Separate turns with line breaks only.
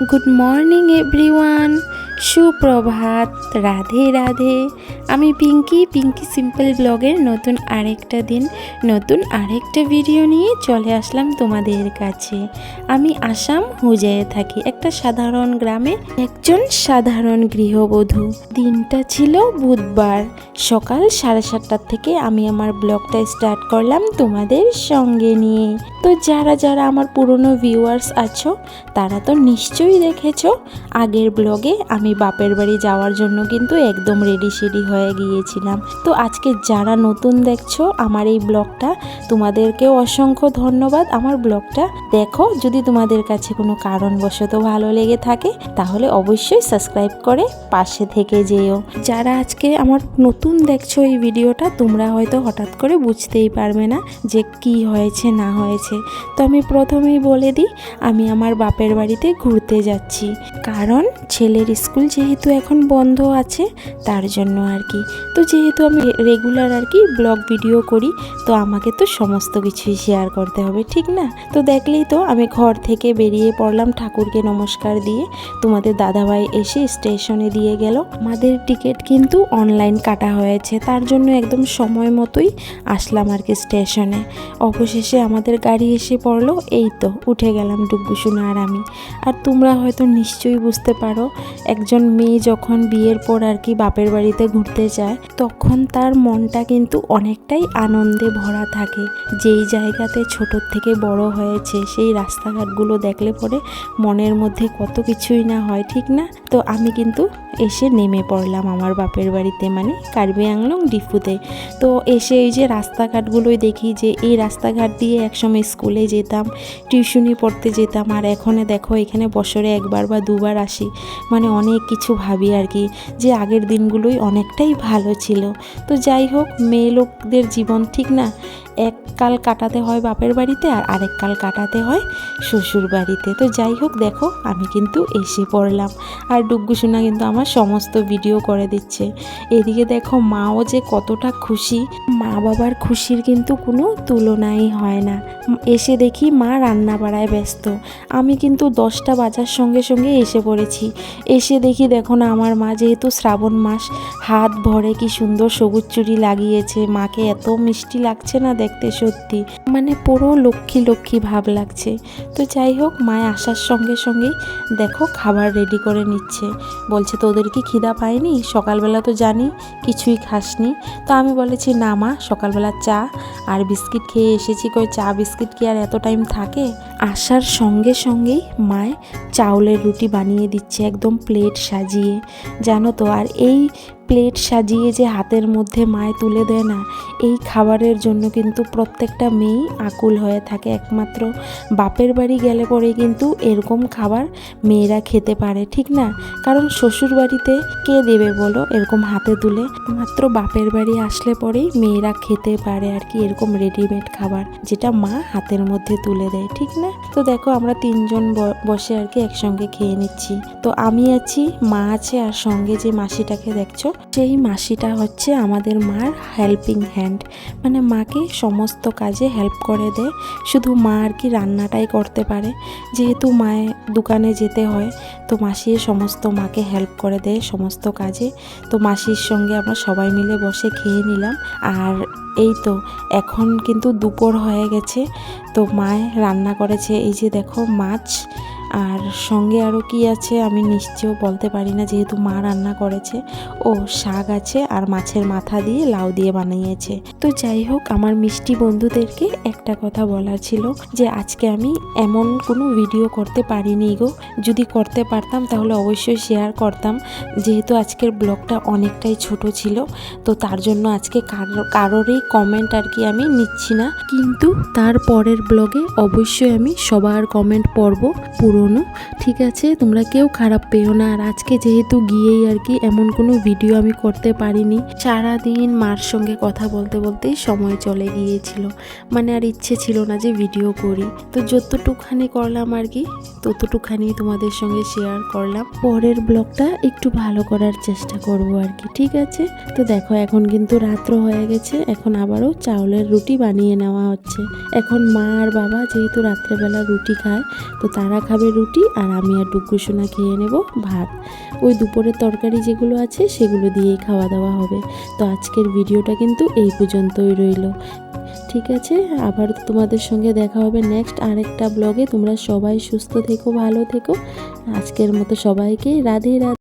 Good morning everyone সুপ্রভাত। রাধে রাধে। আমি Pinki Pinki simple ব্লগের নতুন আরেকটা দিন, নতুন আরেকটা ভিডিও নিয়ে চলে আসলাম তোমাদের কাছে। আমি আসাম হুজায়ে থাকি, একটা সাধারণ গ্রামে, একজন সাধারণ গৃহবধূ। দিনটা ছিল বুধবার। সকাল সাড়ে সাতটার থেকে আমি আমার ব্লগটা স্টার্ট করলাম তোমাদের সঙ্গে নিয়ে। তো যারা যারা আমার পুরনো ভিউয়ার্স আছো, তারা তো নিশ্চয়ই দেখেছ, আগের ব্লগে আমি বাপের বাড়ি যাওয়ার জন্য কিন্তু একদম রেডি সেডি হয়ে গিয়েছিলাম। তো আজকে যারা নতুন দেখছ আমার এই ব্লগটা তোমাদেরকেও অসংখ্য ধন্যবাদ। আমার ব্লগটা দেখো, যদি তোমাদের কাছে কোনো কারণবশত ভালো লেগে থাকে, তাহলে অবশ্যই সাবস্ক্রাইব করে পাশে থেকে যেও। যারা আজকে আমার নতুন দেখছ এই ভিডিওটা তোমরা হয়তো হঠাৎ করে বুঝতেই পারবে না যে কি হয়েছে, না হয়েছে। তো আমি প্রথমেই বলে দিই, আমি আমার বাপের বাড়িতে ঘুরতে যাচ্ছি। কারণ ছেলের স্কুল যেহেতু এখন বন্ধ আছে, তার জন্য আর কি। তো যেহেতু আমি রেগুলার আর কি ব্লগ ভিডিও করি, তো আমাকে তো সমস্ত কিছুই শেয়ার করতে হবে, ঠিক না? তো দেখলেই তো আমি ঘর থেকে বেরিয়ে পড়লাম ঠাকুরকে নমস্কার দিয়ে। তোমাদের দাদাভাই এসে স্টেশনে দিয়ে গেল। আমাদের টিকিট কিন্তু অনলাইন কাটা হয়েছে, তার জন্য একদম সময় মতোই আসলাম আর কি স্টেশনে অবশেষে আমাদের গাড়ি এসে পড়ল, এই তো, উঠে গেলাম ডুব্বুসোনা আর আমি। আর তোমরা হয়তো নিশ্চয়ই বুঝতে পারো, একজন মেয়ে যখন বিয়ের পর আর কি বাপের বাড়িতে ঘুরতে যায়, তখন তার মনটা কিন্তু অনেকটাই আনন্দে ভরা থাকে। যেই জায়গাতে ছোটোর থেকে বড় হয়েছে, সেই রাস্তাঘাটগুলো দেখলে পরে মনের মধ্যে কত কিছুই না হয়, ঠিক না? তো আমি কিন্তু এসে নেমে পড়লাম আমার বাপের বাড়িতে মানে কার্বি আংলং ডিফুতে। তো এসে এই যে রাস্তাঘাটগুলোই দেখি যে, এই রাস্তাঘাট দিয়ে একসময় স্কুলে যেতাম, টিউশনি পড়তে যেতাম। আর এখনে দেখো, এখানে বছরে একবার বা দুবার আসি। মানে অনেক কিছু ভাবি আর কি, যে আগের দিনগুলোই অনেকটাই ভালো ছিল। তো যাই হোক, মেয়ে লোকদের জীবন ঠিক না? এক কাল কাটাতে হয় বাপের বাড়িতে আর আরেক কাল কাটাতে হয় শ্বশুর বাড়িতে। তো যাই হোক, দেখো, আমি কিন্তু এসে পড়লাম। আর ডুগ্গু সোনা কিন্তু আমার সমস্ত ভিডিও করে দিচ্ছে। এদিকে দেখো, মাও যে কতটা খুশি। মা বাবার খুশির কিন্তু কোনো তুলনাই হয় না। এসে দেখি মা রান্না বাড়ায় ব্যস্ত। আমি কিন্তু দশটা বাজার সঙ্গে সঙ্গে এসে পড়েছি। এসে দেখি দেখো না, আমার মা যেহেতু শ্রাবণ মাস, হাত ভরে কি সুন্দর সবুজ চুড়ি লাগিয়েছে। মাকে এত মিষ্টি লাগছে না দেখতে সত্যি। মানে পুরো লক্ষ্মী লক্ষ্মী ভাব লাগছে। তো যাই হোক, মায় আসার সঙ্গে সঙ্গেই দেখো খাবার রেডি করে নিচ্ছে। বলছে, তোদের কি খিদা পায়নি? সকালবেলা তো জানি, কিছুই খাসনি। তো আমি বলেছি, না মা, সকালবেলা চা আর বিস্কিট খেয়ে এসেছি। কই চা, বিস্কিট কি আর এত টাইম থাকে? আসার সঙ্গে সঙ্গেই মায় চাউলের রুটি বানিয়ে দিচ্ছে, একদম প্লেট সাজিয়ে। জানো তো, আর এই প্লেট সাজিয়ে যে হাতের মধ্যে মায় তুলে দেয় না, এই খাবারের জন্য কিন্তু প্রত্যেকটা মেয়েই আকুল হয়ে থাকে। একমাত্র বাপের বাড়ি গেলে পরে কিন্তু এরকম খাবার মেয়েরা খেতে পারে, ঠিক না? কারণ শ্বশুর বাড়িতে কে দেবে বলো এরকম হাতে তুলে? মাত্র বাপের বাড়ি আসলে পরেই মেয়েরা খেতে পারে আর কি এরকম রেডিমেড খাবার যেটা মা হাতের মধ্যে তুলে দেয়, ঠিক না? তো দেখো আমরা তিনজন বসে আর কি একসঙ্গে খেয়ে নিচ্ছি। তো আমি আছি, মা আছে আর সঙ্গে যে মাসিটাকে দেখছ সেই মাসিটা হচ্ছে আমাদের মার হেল্পিং হ্যান্ড মানে মাকে সমস্ত কাজে হেল্প করে দেয় শুধু মা আর কি রান্নাটাই করতে পারে। যেহেতু মায়ের দোকানে যেতে হয়, তো মাসি সমস্ত মাকে হেল্প করে দেয় সমস্ত কাজে। তো মাসির সঙ্গে আমরা সবাই মিলে বসে খেয়ে নিলাম। আর এই তো, এখন কিন্তু দুপুর হয়ে গেছে। তো মায় রান্না করেছে, এই যে দেখো মাছ। আর সঙ্গে আরও কি আছে আমি নিশ্চয় বলতে পারি না, যেহেতু মা রান্না করেছে। ও শাক আছে আর মাছের মাথা দিয়ে লাউ দিয়ে বানিয়েছে। তো যাই হোক, আমার মিষ্টি বন্ধুদেরকে একটা কথা বলার ছিল যে, আজকে আমি এমন কোনো ভিডিও করতে পারিনি গো। যদি করতে পারতাম, তাহলে অবশ্যই শেয়ার করতাম। যেহেতু আজকের ব্লগটা অনেকটাই ছোট ছিল, তো তার জন্য আজকে কারও, কারোরই কমেন্ট আর কি আমি নিচ্ছি না। কিন্তু তার পরের ব্লগে অবশ্যই আমি সবার কমেন্ট পড়ব পুরনো, ঠিক আছে? তোমরা কেউ খারাপ পেও না। আর আজকে যেহেতু গিয়েই আর কি এমন কোনো ভিডিও আমি করতে পারিনি, সারাদিন মার সঙ্গে কথা বলতে বলতেই সময় চলে গিয়েছিল। মানে আর ইচ্ছে ছিল না যে ভিডিও করি। তো যতটুকখানি করলাম আর কি, ততটুকখানি তোমাদের সঙ্গে শেয়ার করলাম। পরের ব্লগটা একটু ভালো করার চেষ্টা করব আর কি, ঠিক আছে? তো দেখো, এখন কিন্তু রাত্র হয়ে গেছে। এখন আবারও চাউলের রুটি বানিয়ে নেওয়া হচ্ছে। এখন মা আর বাবা যেহেতু রাত্রেবেলা রুটি খায়, তো তারা খাবে রুটি আর আমি আর ডুগ্গু সোনা খেয়ে নেব ভাত। ওই দুপুরের তরকারি যেগুলো আছে সেগুলো দিয়েই খাওয়া দাওয়া হবে। তো আজকের ভিডিওটা কিন্তু এই পর্যন্তই রইল। ঠিক আছে, আবার তোমাদের সঙ্গে দেখা হবে নেক্সট আরেকটা ব্লগে তোমরা সবাই সুস্থ থেকো, ভালো থেকো। আজকের মতো সবাইকে রাধে রাধে।